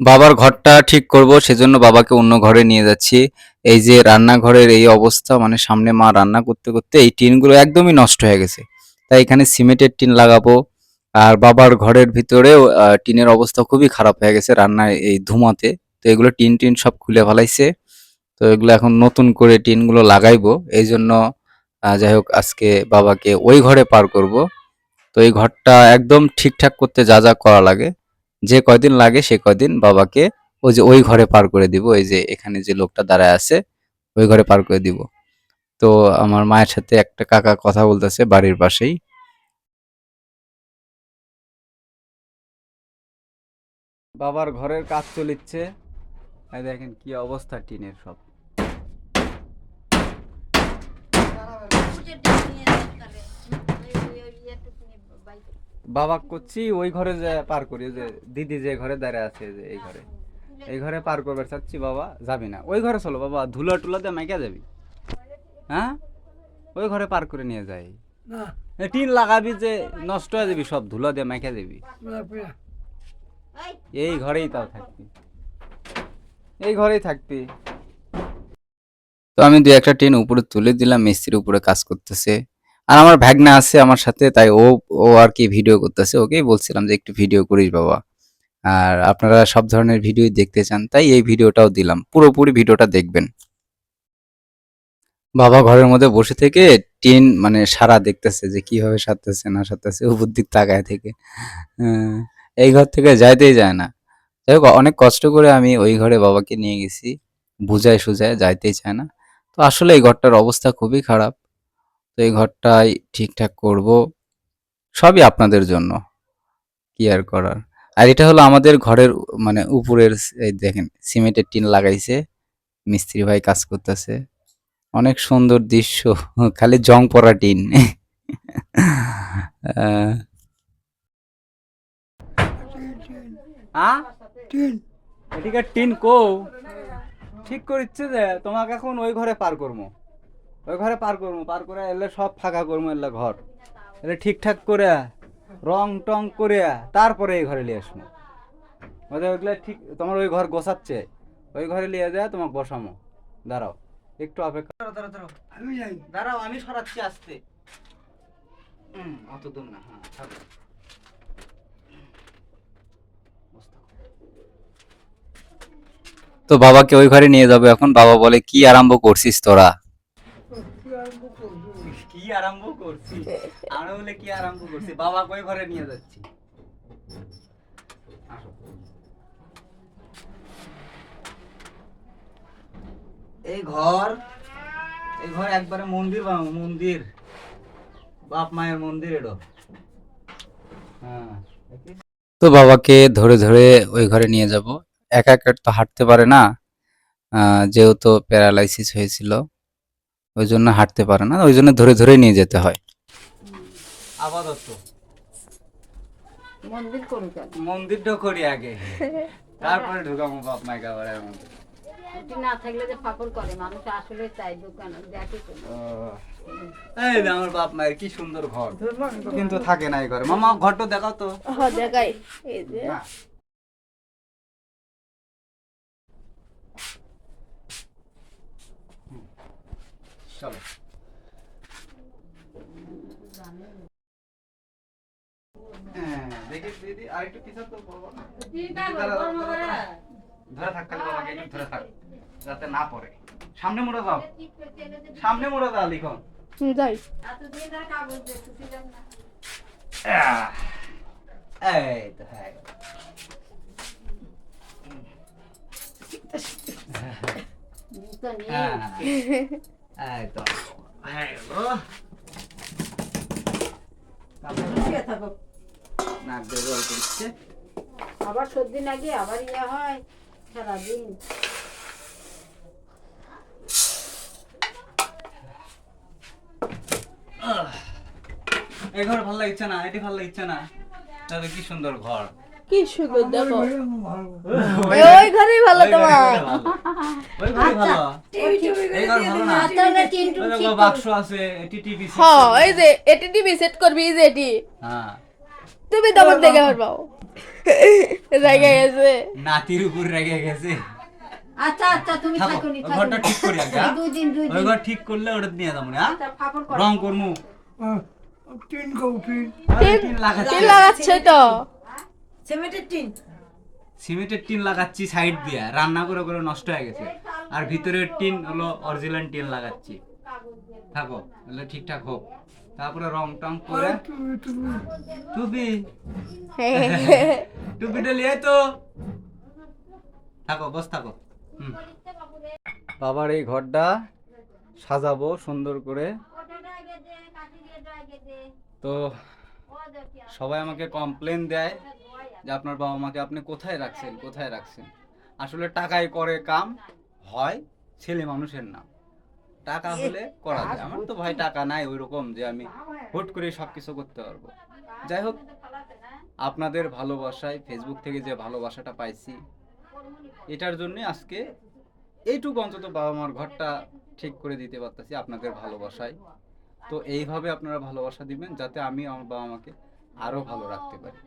বাবার ঘরটা ঠিক করব, সেজন্য বাবাকে অন্য ঘরে নিয়ে যাচ্ছি। এই যে রান্নাঘরের এই অবস্থা মানে সামনে মা রান্না করতে করতে এই টিনগুলো একদমই নষ্ট হয়ে গেছে। তাই এখানে সিমেন্টের টিন লাগাবো। আর বাবার ঘরের ভিতরেও টিনের অবস্থা খুবই খারাপ হয়ে গেছে রান্নায় এই ধুমাতে। তো এগুলো টিন টিন সব খুলে ফেলাইছে। তো এগুলো এখন নতুন করে টিনগুলো লাগাইবো। এই জন্য যাই হোক, আজকে বাবাকে ওই ঘরে পার করব। তো এই ঘরটা একদম ঠিকঠাক করতে যা যা করা লাগে। যে কয়দিন লাগে সে কয়দিন বাবাকে ওই যে ওই ঘরে পার করে দিব ওই যে এখানে যে লোকটা দাঁড়ায় আছে, ওই ঘরে পার করে দিব। তো আমার মায়ের সাথে একটা কাকা কথা বলতেছে বাড়ির পাশেই। বাবার ঘরের কাজ চলিচ্ছে। দেখেন কি অবস্থা টিনের সব। বাবা করছি ওই ঘরে যে পার করি যে দিদি যে ঘরে দাঁড়িয়ে আছে যে এই ঘরে। এই ঘরে পার করবার চাচ্ছি বাবা যাবি না। ওই ঘরে চলো বাবা ধুলো টুলো দিয়ে মাইকা যাবি। হ্যাঁ? ওই ঘরে পার করে নিয়ে যাই। টিন লাগাবি যে নষ্ট হয়ে যাবি সব ধুলো দিয়ে মাইকা যাবি। এই ঘরেই তাও থাকবি। এই ঘরেই থাকবি। তো আমি দুই একটা টিন উপরে তুলে দিলাম মিস্ত্রির উপরে কাজ করতেছে। আর আমার ভাগনা আছে আমার সাথে, তাই ও ও আর কি ভিডিও করতেছে। ওকেই বলছিলাম যে একটু ভিডিও করিস বাবা। আর আপনারা সব ধরনের ভিডিও দেখতে চান, তাই এই ভিডিওটাও দিলাম। পুরোপুরি ভিডিওটা দেখবেন। বাবা ঘরের মধ্যে বসে থেকে টিন মানে সারা দেখতেছে যে কীভাবে সারতেছে, না সারতেছে উপর তাকায় থেকে। এই ঘর থেকে যাইতেই যায় না। যাই হোক, অনেক কষ্ট করে আমি ওই ঘরে বাবাকে নিয়ে গেছি। বুঝায় সুজায় যাইতেই চায় না। তো আসলে এই ঘরটার অবস্থা খুবই খারাপ। তো এই ঘরটাই ঠিকঠাক করব। সবই আপনাদের জন্য। কি আর করার। আর এটা হলো আমাদের ঘরের মানে উপরের এই দেখেন সিমেন্টের টিন লাগাইছে। মিস্ত্রি ভাই কাজ করতেছে। অনেক সুন্দর দৃশ্য। খালি জং পড়া টিন। টিন কো। ঠিক করিচ্ছে যে তোমাকে এখন ওই ঘরে পার করব। ওই ঘরে পার করব পার করে এলে সব ফাঁকা করব এলে ঘর। এলে ঠিকঠাক করে রং টং করে তারপরে এই ঘরে নিয়ে আসব। ওদের ওইগুলো ঠিক তোমার ওই ঘর গোছাচ্ছে ওই ঘরে নিয়ে যায় তোমাকে বসামো দাঁড়াও একটু অপেক্ষা দাঁড়াও আমি যাই। দাঁড়াও আমি সরাচ্ছি আসতে। হুম অত দূর না হ্যাঁ তো বাবাকে ওই ঘরে নিয়ে যাব এখন। বাবা বলে কি আরম্ভ করছিস তোরা? কি আরম্ভ করছি? আমি বলে কি আরম্ভ করছি? বাবা ওই ঘরে নিয়ে যাচ্ছি? এই ঘর এই ঘর একবারে মন্দির বানাবো মন্দির। বাপ মায়ের মন্দির এটো হ্যাঁ তো বাবাকে ধরে ধরে ওই ঘরে নিয়ে যাব। একা একা তো হাঁটতে পারে না। আহ, যেহেতু প্যারালাইসিস হয়েছিল। ওই জন্য হাঁটতে পারে না ওই জন্য ধরে ধরে নিয়ে যেতে হয়। আপাতত। মন্দির করুক মন্দিরটা করি আগে। তারপরে ঢুকাবো বাপ মায়ের কাবারের মধ্যে। না থাকলে যে ফাঁকর করে মানুষ আসলে চাই দোকান দেখে এই আমার বাপ মায়ের কি সুন্দর ঘর। কিন্তু থাকে না এই ঘরে। মামা ঘরটা দেখাও তো। দেখাই। এই যে। চলো। হ্যাঁ, দেখি দিদি আরেকটু পিছন তো বলব না। ধরে থাক খালি বাবাকে একটু ধরে থাক যাতে না পড়ে। সামনে মোড়া যাও সামনে মোড়া যাও লিখন। যাই। এই তো হ্যাঁ। তো হ্যাঁ নাক দিয়ে জল আবার সর্দি লাগে আবার ইয়ে হয় সারাদিন। এই ঘর ভালো লাগছে না এটি ভালো লাগছে না। তবে কি সুন্দর ঘর। কি সুন্দর দেখো। ওই ঘরেই ভালো তোমার। এই আছে এটি টিভি হ্যাঁ এই যে এটি টিভি সেট করবি এই যে এটি হ্যাঁ। তুমি তখন দেখে পারবাও রেগে গেছে। নাতির উপর রেগে গেছে। আচ্ছা আচ্ছা তুমি থাকো। থাকো নি ঘরটা ঠিক করি আগে হ্যাঁ? দুই দিন দুই ওই ঘর ঠিক করলে ওটা নিয়ে যাব না হ্যাঁ? আচ্ছা, রং করমু। লাগাচ্ছে। তো। সিমেন্টের টিন সিমেন্টের টিন লাগাচ্ছি সাইড দিয়ে। রান্না করে করে নষ্ট হয়ে গেছে। আর ভিতরের টিন হলো অরিজিনাল টিন লাগাচ্ছি। থাকো তাহলে ঠিকঠাক হোক। তারপরে রং টং করে টুপি। টুপিটা লিয়ে তো। থাকো বস থাকো। বাবার এই ঘরটা সাজাবো সুন্দর করে। তো সবাই আমাকে কমপ্লেন দেয় যে আপনার বাবা মাকে আপনি কোথায় রাখছেন কোথায় রাখছেন? আসলে টাকায় করে কাম হয় ছেলে মানুষের না টাকা হলে করা যায়। আমার তো ভাই টাকা নাই ওই রকম যে আমি হুট করে সব কিছু করতে পারব। যাই হোক, আপনাদের ভালোবাসায় ফেসবুক থেকে যে ভালোবাসাটা পাইছি, এটার জন্য আজকে এইটুকু অন্তত বাবা মার ঘরটা ঠিক করে দিতে পারতেছি আপনাদের ভালোবাসায়। তো এইভাবে আপনারা ভালোবাসা দিবেন যাতে আমি আমার বাবা মাকে আরও ভালো রাখতে পারি।